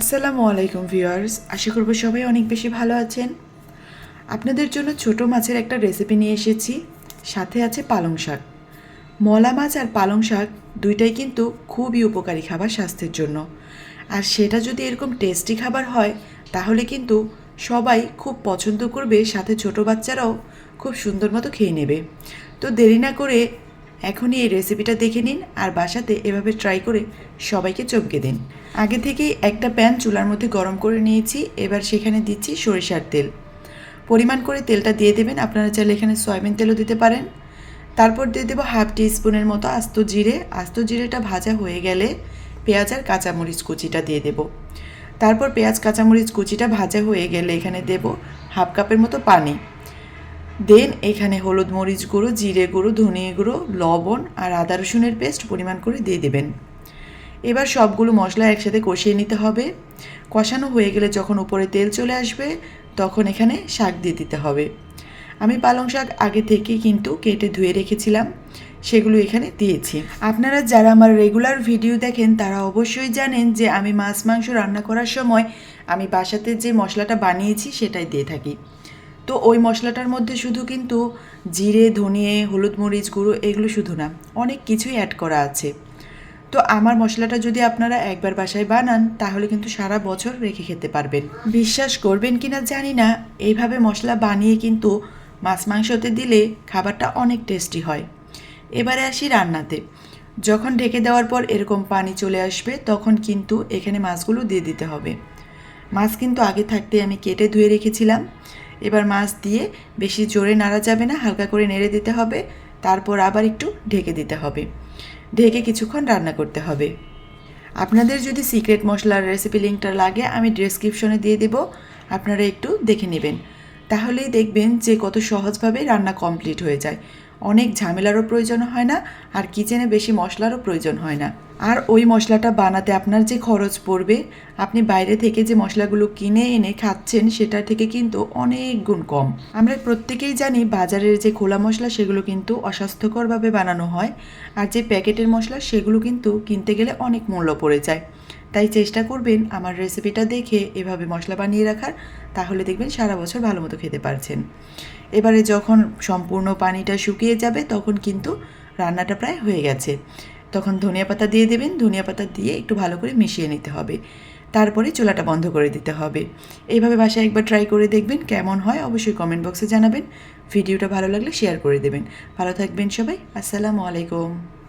আসসালামু আলাইকুম ভিউয়ার্স, আশা করব সবাই অনেক বেশি ভালো আছেন। আপনাদের জন্য ছোট মাছের একটা রেসিপি নিয়ে এসেছি, সাথে আছে পালং শাক। মলা মাছ আর পালং শাক দুইটাই কিন্তু খুবই উপকারী খাবার স্বাস্থ্যের জন্য। আর সেটা যদি এরকম টেস্টি খাবার হয়, তাহলে কিন্তু সবাই খুব পছন্দ করবে, সাথে ছোট বাচ্চারাও খুব সুন্দর মতো খেয়ে নেবে। তো দেরি না করে এখনই এই রেসিপিটা দেখে নিন আর বাসাতে এভাবে ট্রাই করে সবাইকে চমকে দিন। আগে থেকেই একটা প্যান চুলার মধ্যে গরম করে নিয়েছি, এবার সেখানে দিচ্ছি সরিষার তেল। পরিমাণ করে তেলটা দিয়ে দেবেন, আপনারা চাইলে এখানে সয়াবিন তেলও দিতে পারেন। তারপর দিয়ে দেবো হাফ টি স্পুনের মতো আস্ত জিরে। আস্ত জিরেটা ভাজা হয়ে গেলে পেঁয়াজ আর কাঁচামরিচ কুচিটা দিয়ে দেব। তারপর পেঁয়াজ, কাঁচামরিচ কুচিটা ভাজা হয়ে গেলে এখানে দেব হাফ কাপের মতো পানি। দেন এখানে হলুদ মরিচ গুঁড়ো, জিরে গুঁড়ো ধনিয়া গুঁড়ো, লবণ আর আদা রসুনের পেস্ট পরিমাণ করে দিয়ে দেবেন। এবার সবগুলো মশলা একসাথে কষিয়ে নিতে হবে। কষানো হয়ে গেলে যখন উপরে তেল চলে আসবে, তখন এখানে শাক দিয়ে দিতে হবে। আমি পালং শাক আগে থেকেই কিন্তু কেটে ধুয়ে রেখেছিলাম, সেগুলো এখানে দিয়েছি। আপনারা যারা আমার রেগুলার ভিডিও দেখেন, তারা অবশ্যই জানেন যে আমি মাছ মাংস রান্না করার সময় আমি বাসাতে যে মশলাটা বানিয়েছি, সেটাই দিয়ে থাকি। তো ওই মশলাটার মধ্যে শুধু কিন্তু জিরে ধনিয়ে হলুদ মরিচ গুঁড়ো এগুলো শুধু না, অনেক কিছুই অ্যাড করা আছে। তো আমার মশলাটা যদি আপনারা একবার বাসায় বানান, তাহলে কিন্তু সারা বছর রেখে খেতে পারবেন। বিশ্বাস করবেন কি না জানি না এইভাবে মশলা বানিয়ে কিন্তু মাছ মাংসতে দিলে খাবারটা অনেক টেস্টি হয়। এবারে আসি রান্নাতে। যখন ঢেকে দেওয়ার পর এরকম পানি চলে আসবে, তখন কিন্তু এখানে মাছগুলো দিয়ে দিতে হবে। মাছ কিন্তু আগে থাকতে আমি কেটে ধুয়ে রেখেছিলাম। এবার মাছ দিয়ে বেশি জোরে নাড়া যাবে না, হালকা করে নেড়ে দিতে হবে, তারপর আবার একটু ঢেকে দিতে হবে। ঢেকে কিছুক্ষণ রান্না করতে হবে। আপনাদের যদি সিক্রেট মশলার রেসিপি লিঙ্কটা লাগে, আমি ডিসক্রিপশনে দিয়ে দেব, আপনারা একটু দেখে নেবেন। তাহলেই দেখবেন যে কত সহজভাবে রান্না কমপ্লিট হয়ে যায়। অনেক ঝামেলারও প্রয়োজন হয় না, আর কিচেনে বেশি মশলারও প্রয়োজন হয় না। আর ওই মশলাটা বানাতে আপনার যে খরচ পড়বে, আপনি বাইরে থেকে যে মশলাগুলো কিনে এনে খাচ্ছেন, সেটা থেকে কিন্তু অনেক গুণ কম। আমরা প্রত্যেকেই জানি বাজারের যে খোলা মশলা, সেগুলো কিন্তু অস্বাস্থ্যকরভাবে বানানো হয়, আর যে প্যাকেটের মশলা, সেগুলো কিন্তু কিনতে গেলে অনেক মূল্য পড়ে যায়। তাই চেষ্টা করবেন আমার রেসিপিটা দেখে এভাবে মশলা বানিয়ে রাখার, তাহলে দেখবেন সারা বছর ভালো মতো খেতে পারছেন। এবারে যখন সম্পূর্ণ পানিটা শুকিয়ে যাবে, তখন কিন্তু রান্নাটা প্রায় হয়ে গেছে। তখন ধনিয়া পাতা দিয়ে দেবেন, ধনিয়া পাতা দিয়ে একটু ভালো করে মিশিয়ে নিতে হবে। তারপরে চুলাটা বন্ধ করে দিতে হবে। এইভাবে বাসায় একবার ট্রাই করে দেখবেন কেমন হয়, অবশ্যই কমেন্ট বক্সে জানাবেন। ভিডিওটা ভালো লাগলে শেয়ার করে দেবেন। ভালো থাকবেন সবাই, আসসালামু আলাইকুম।